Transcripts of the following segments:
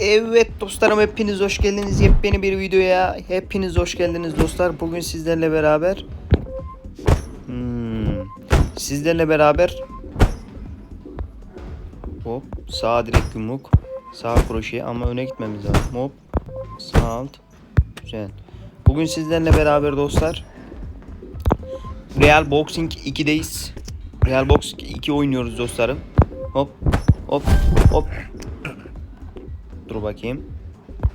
Evet dostlarım hepiniz hoş geldiniz yepyeni bir videoya. Hepiniz hoş geldiniz dostlar. Bugün sizlerle beraber hmm, sizlerle beraber hop sağ direkt yumruk sağ kroşe ama öne gitmemiz lazım. Hop sağ alt güzel. Bugün sizlerle beraber dostlar Real Boxing 2'deyiz. Real Boxing 2 oynuyoruz dostlarım. Hop hop hop Dur bakayım.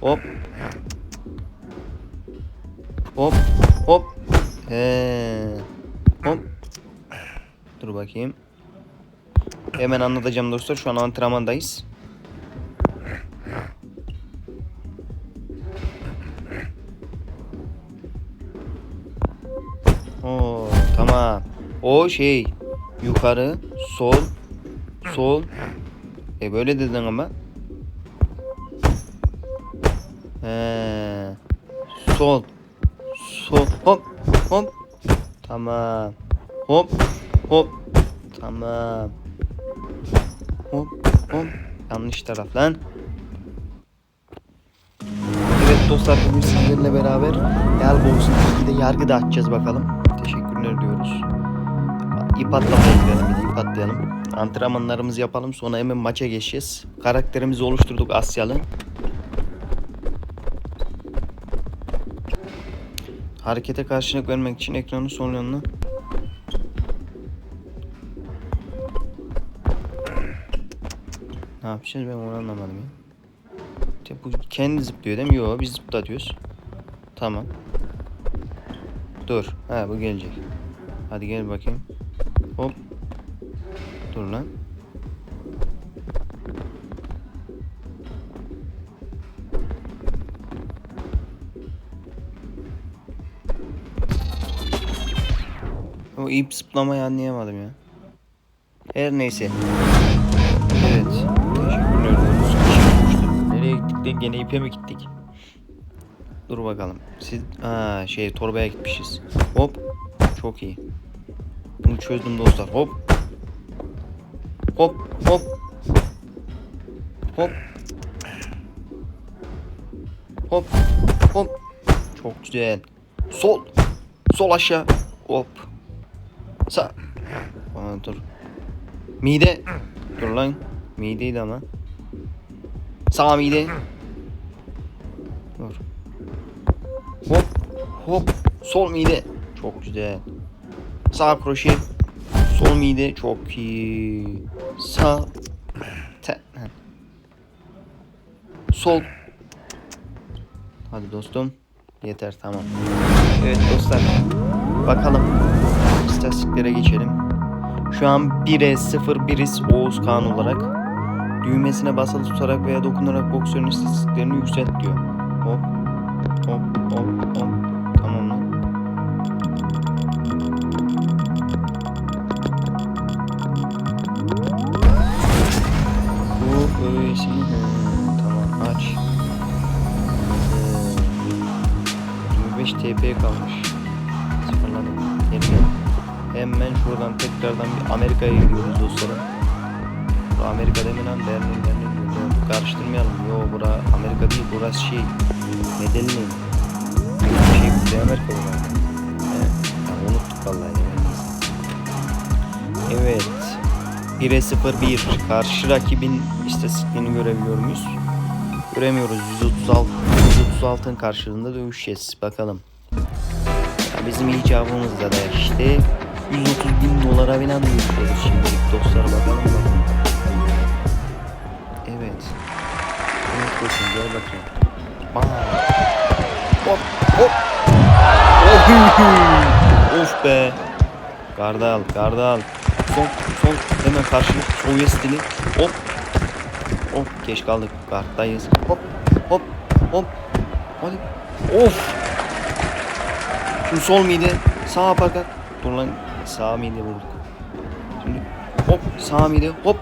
Hop. Hop. Hop. He. Hop. Dur bakayım. Hemen anlatacağım dostlar. Şu an antrenmandayız. Oo, tamam. O şey yukarı, sol, sol. E böyle dedin ama. He. Sol. Sol. Hop. Hop. Tamam. Hop. Hop. Tamam. Hop. Hop. Yanlış taraf lan. Evet dostlar bugün sizlerle beraber Box'un de yargı da açacağız bakalım. Teşekkürler diyoruz. İp atlamayalım bir de ip atlayalım. Antrenmanlarımızı yapalım sonra hemen maça geçeceğiz. Karakterimizi oluşturduk Asyalı. Harekete karşılık vermek için ekranın sol yanına Ne yapacağız ben onu anlamadım ya. Bu kendi zıplıyor değil mi? Yok biz zıpla diyoruz. Tamam. Dur. Ha bu gelecek. Hadi gel bakayım. Hop. Dur lan. O ip zıplamayı anlayamadım ya. Her neyse. Evet. Teşekkürler. Nereye gittik de gene ipe mi gittik? Dur bakalım. Siz ha şey torbaya gitmişiz. Hop. Çok iyi. Bunu çözdüm dostlar. Hop. Hop hop. Hop. Hop. Hop. Çok güzel. Sol. Sol aşağı. Hop. Sağ. Aa, dur. Mide. Dur lan. Mideydi ama. Sağ mide. Dur. Hop. Hop. Sol mide. Çok güzel. Sağ kroşe. Sol mide. Çok iyi. Sağ. Te. Sol. Hadi dostum. Yeter tamam. Evet dostlar. Bakalım. İstatistiklere geçelim. Şu an 1'e 0 biriz Oğuz Kağan olarak. Düğmesine basılı tutarak veya dokunarak boksörün istatistiklerini yükselt diyor. Hop. Hop hop hop. Tamam lan. Bu öylesini. Hı, tamam aç. Ee, 25 TP kalmış. Hemen şuradan tekrardan bir Amerika'ya gidiyoruz dostlarım. Bu Amerika demin lan Berlin Berlin Karıştırmayalım. Yo bura Amerika değil burası şey. Medellin. Şey Kuzey Amerika bura. Evet. Ya, unuttuk vallahi. ya. Evet. 1'e 0 1. Karşı rakibin istatistiklerini görebiliyor muyuz? Göremiyoruz. 136 136'ın karşılığında dövüşeceğiz. Bakalım. Ya bizim icabımızda da işte 130 bin dolara bilen dövüşüyoruz şimdilik dostlar bakalım bakalım. Evet. Evet koçum gel bakayım. Bam. Hop hop. Of be. Gardal gardal. Son son hemen karşılık Sovyet stili. Hop. Hop geç kaldık. Garddayız. Hop hop hop. Hadi. Of. Şimdi sol mide sağ fakat. Dur lan sağ mide vurduk. Şimdi hop sağ mide hop.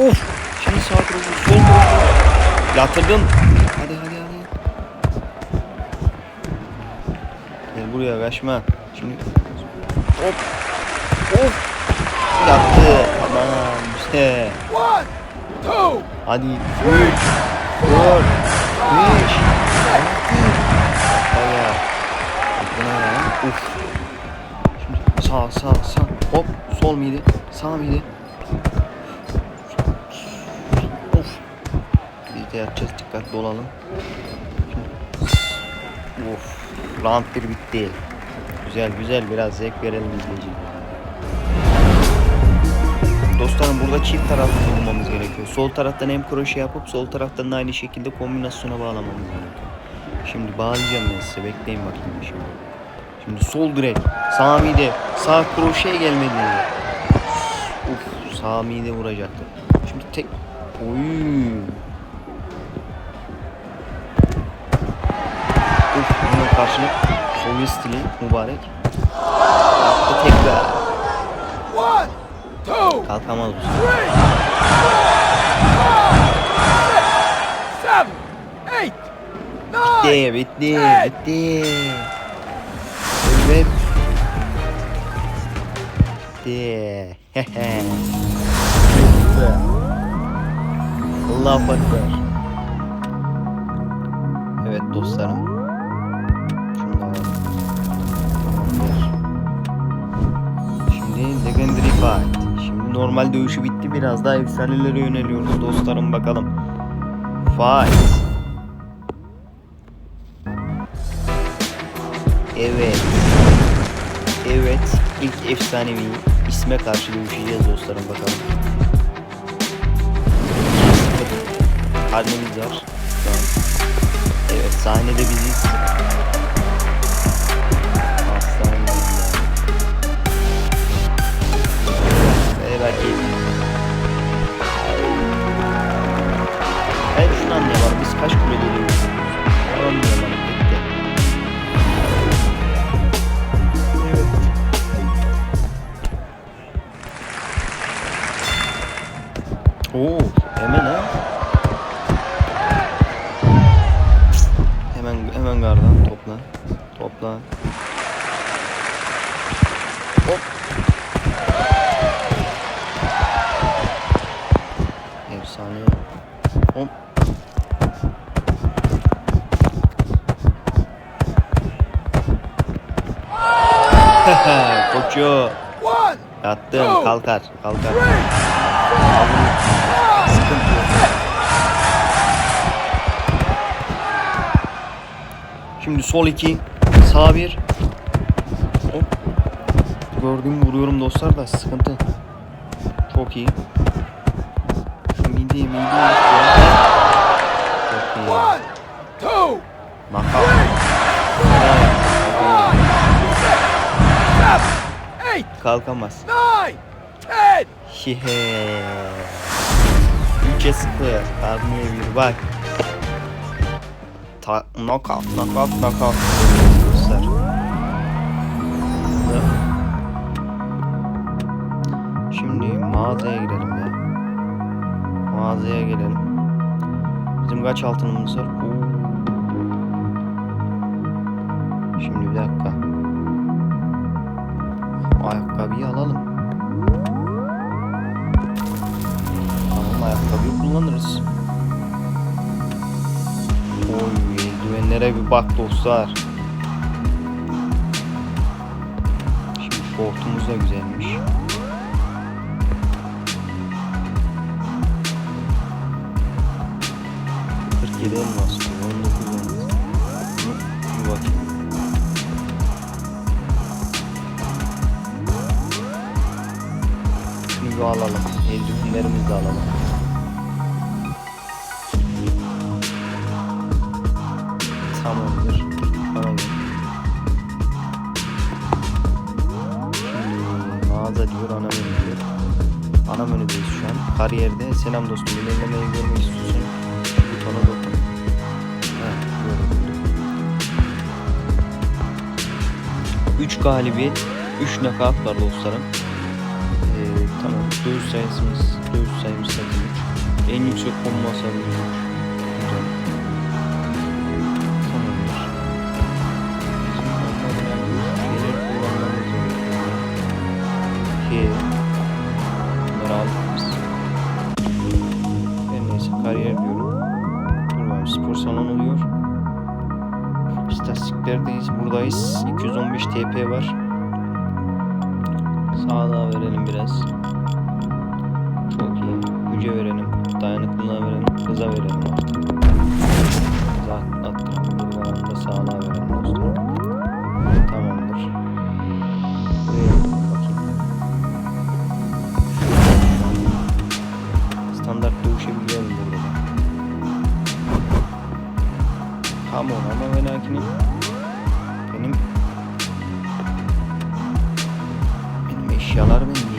Of. Şimdi sağ tarafı sol tarafı. Yatırdım. Hadi hadi hadi. Gel buraya kaçma. Şimdi hop. Of. Yattı. Tamam işte. One, two, Hadi 3 4 Beş. Altı. Bayağı. Uf. Sağ sağ sağ. Hop. Sol miydi? Sağ mıydı? Of. Biz de yapacağız. Dikkatli olalım. Of. Round 1 bitti. Güzel güzel biraz zevk verelim izleyiciye. Dostlarım burada çift taraflı bulmamız gerekiyor. Sol taraftan hem kroşe yapıp sol taraftan da aynı şekilde kombinasyona bağlamamız gerekiyor. Şimdi bağlayacağım ben size. Bekleyin bakayım şimdi. Şimdi sol direk. Sağ mide. Sağ kroşeye gelmedi. Uf sağ mide vuracaktı. Şimdi tek... Oy. Uf hemen karşılık. Sol stili mübarek. Yaptı tekrar. Kalkamaz bu sefer. Bitti, bitti, bitti. Bitti. Bitti. Allah ekber. Evet dostlarım. Şimdi Legendary Fight. Şimdi normal dövüşü bitti. Biraz daha efsanelere yöneliyoruz dostlarım bakalım. Fight. Evet. İlk efsanevi isme karşı dövüşeceğiz dostlarım bakalım. Karnemiz var. Evet sahnede biziz. Hop. Koçu. Yattım. Kalkar. Kalkar. three, Sıkıntı yok. Şimdi sol 2, sağ 1. Hop. Gördüğümü vuruyorum dostlar da sıkıntı. Çok iyi. Midi midi Kalkamaz. Hihe. 3'e 0. Karniye bir bak. Ta knockout, knockout, knockout. Dostlar. Şimdi mağazaya girelim ya. Mağazaya gelelim. Bizim kaç altınımız var? Şimdi bir dakika. Ayakkabıyı alalım. Tamam ayakkabıyı kullanırız. Oy eldivenlere bir bak dostlar. Şimdi şortumuz da güzelmiş. ...47 elmas, 19 elmas. Bir bakayım. Bir alalım. Eldivenlerimizi alalım. Tamamdır. Gel. Şimdi mağaza diyor, ana menü diyor. Ana menüdeyiz şu an. Kariyerde selam dostum. İlerlemeyi görmek istiyorsan şu butona dokun. Heh, gördüm. 3 galibiyet, 3 knockout var dostlarım. Dövüş sayısımız, dövüş sayımız zaten 3. En yüksek kombo hasarımız 3. Güzel. Tamamdır. Bizim onlarla şeyler kullanmamız gerekiyor. Ki bunları. Her neyse kariyer diyorum. Bakayım. spor salonu oluyor. İstatistiklerdeyiz. Buradayız. 215 TP var. Sağlığa verelim biraz. Güce verelim. Dayanıklılığa verelim. Hıza verelim artık. Hıza attıran bir alanda sağlığa verelim dostum. Tamamdır. Bakayım. Standart dövüşebiliyorum burada. da. Tamam ama ve lakin benim benim eşyalar ben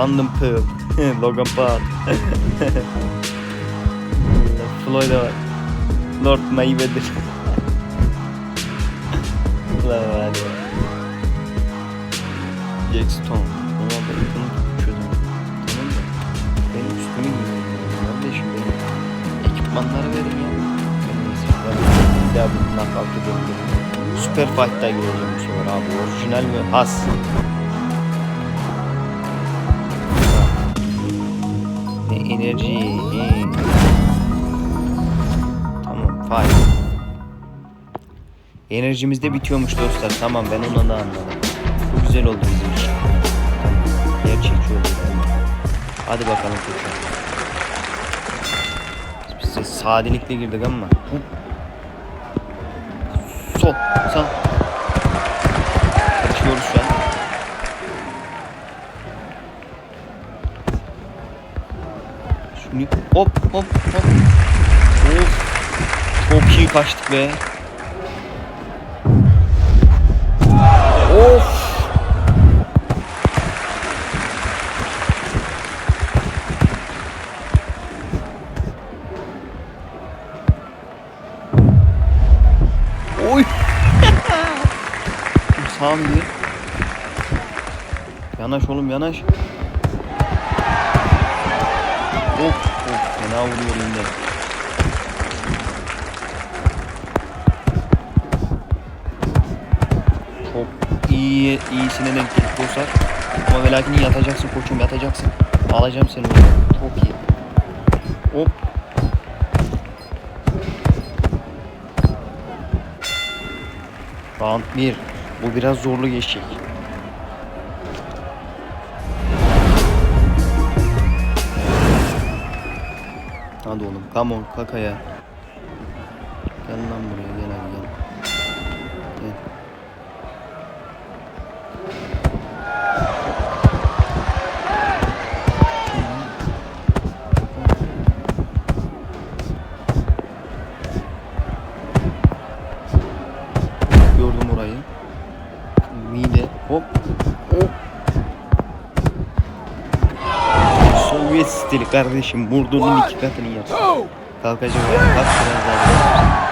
London Pearl. Logan Paul. Floyd'a var. Lord Mayweather. Lan hadi. Jack Stone. Ona da tutmuşuz ama. Tamam da. Benim üstümü giyiyorum. Kardeşim benim. Ekipmanları verin ya. Benim hesaplarım. Bir daha bir knockout'u gönderin. Super Fight'ta göreceğim bu sefer abi. Orijinal ve has. Enerji. ne- Tamam fight. Enerjimiz de bitiyormuş dostlar. Tamam ben onu da anladım. Bu güzel oldu bizim için. Gerçekçi oldu. Hadi bakalım tekrar. Biz de sadelikle girdik ama. Sol, sağ. Hop hop. Of. Çok iyi kaçtık be. Of. Oy. Sağ? Yanaş oğlum yanaş. İyi iyisine denk gelip dostlar. Ama ve lakin yatacaksın koçum yatacaksın. Alacağım seni oraya. Çok iyi. Hop. Round 1. Bu biraz zorlu geçecek. Hadi oğlum come on kakaya. Kardeşim vurduğunun iki katını yap. Two, Kalkacak ayağa kalk biraz daha.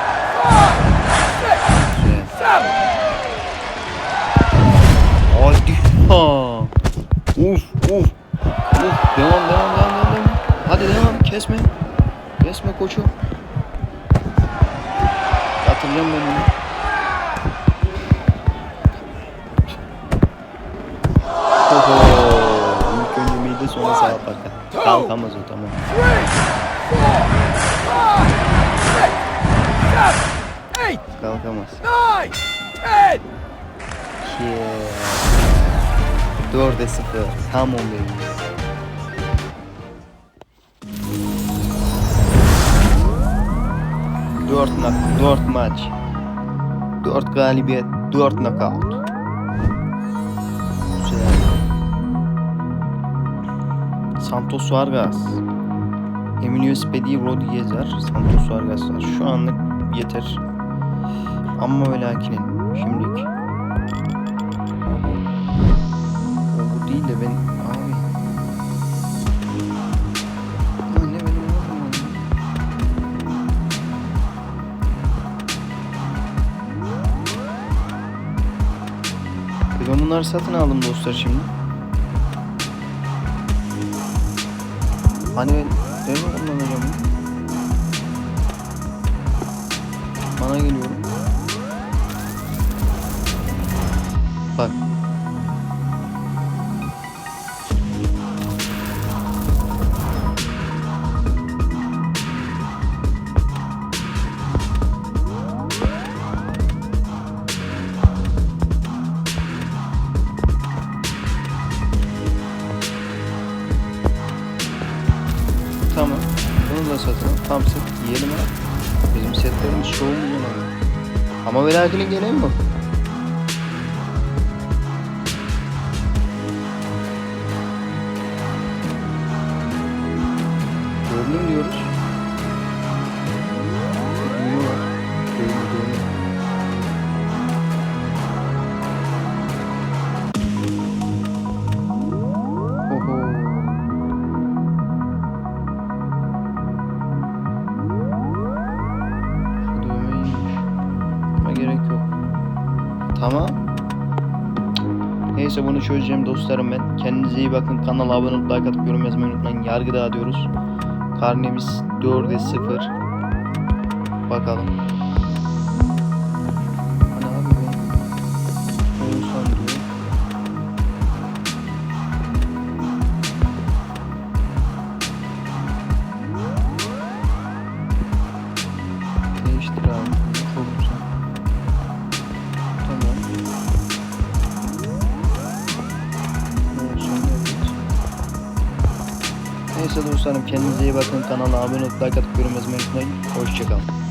Hadi. Ha. Uf uf. Uf. Devam devam devam devam. devam. Hadi devam kesme. Kesme koçum. 4'e 0. Tam 11. Dört, dört maç. Dört galibiyet, dört knockout. Güzel. Santos Vargas. Emilio Spedi Rodriguez var. Santos Vargas var. Şu anlık yeter. Ama ve bunları satın aldım dostlar şimdi. Hani ben nerede kullanacağım? Bana geliyorum. Ama ve lakin bunu çözeceğim dostlarım ben. Kendinize iyi bakın. Kanala abone olup like atıp yorum yazmayı unutmayın. Yargı dağıtıyoruz. Karnemiz 4'e 0. Bakalım. Bakın. Kanala abone olup like atıp yorum yazmayı unutmayın. Hoşçakalın.